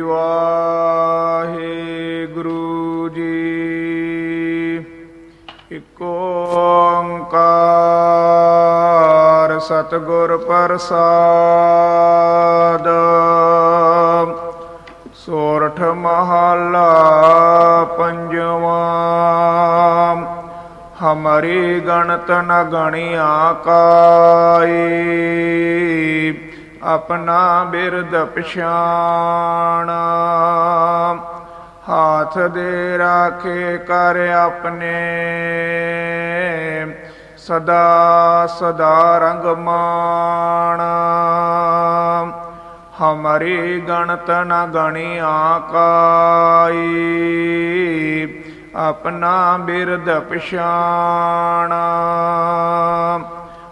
ਵਾਹਿਗੁਰੂ ਜੀ। ਇਕ ਓੰਕਾਰ ਸਤਿਗੁਰ ਪ੍ਰਸਾਦ। ਸੋਰਠ ਮਹਲਾ ਪੰਜਵਾਂ। ਹਮਰੀ ਗਣਤ ਨ ਗਣਿਆ ਕਾਈ ਆਪਣਾ ਬਿਰਦ ਪਛਾਣਾ। ਹਾਥ ਦੇ ਰਾਖੇ ਕਰ ਆਪਣੇ। ਸਦਾ ਸਦਾ ਰੰਗ ਮਾਣਾ। ਹਮਰੀ ਗਣਤ ਨ ਗਣਿਆ ਕਾਈ ਆਪਣਾ ਬਿਰਦ ਪਛਾਣਾ।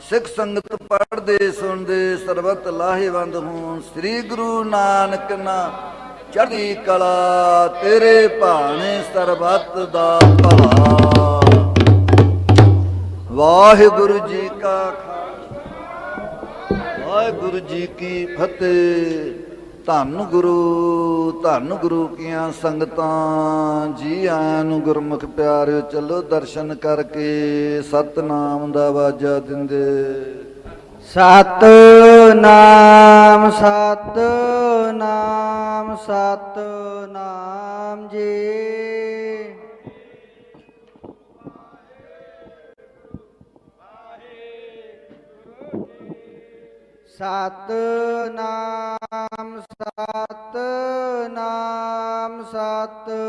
ਸਿੱਖ ਸੰਗਤ ਪੜ੍ਹਦੇ, ਸੁਣਦੇ, ਸਰਬਤ ਲਾਹੇਵੰਦ ਹੋਣ। ਸ੍ਰੀ ਗੁਰੂ ਨਾਨਕ ਨਾ ਚੜ੍ਹਦੀ ਕਲਾ, ਤੇਰੇ ਭਾਣੇ ਸਰਬਤ ਦਾ ਭਲਾ। ਵਾਹਿਗੁਰੂ ਜੀ ਕਾ ਖਾਲਸਾ, ਵਾਹਿਗੁਰੂ ਜੀ ਕੀ ਫਤਿਹ। ਧੰਨ ਗੁਰੂ ਧੰਨ ਗੁਰੂ ਕੀਆਂ ਸੰਗਤਾਂ, ਜੀ ਆਇਆਂ ਨੂੰ ਗੁਰਮੁਖ ਪਿਆਰਿਓ ਚਲੋ ਦਰਸ਼ਨ ਕਰਕੇ ਸਤਨਾਮ ਦਾ ਵਾਜਾ ਦਿੰਦੇ। ਸਤ ਨਾਮ ਸਤ ਨਾਮ ਸਤ ਨਾਮ ਜੀ। ਸਤ ਨਾਮ ਨਾਮ ਸਤ ਨਾਮ ਜੀ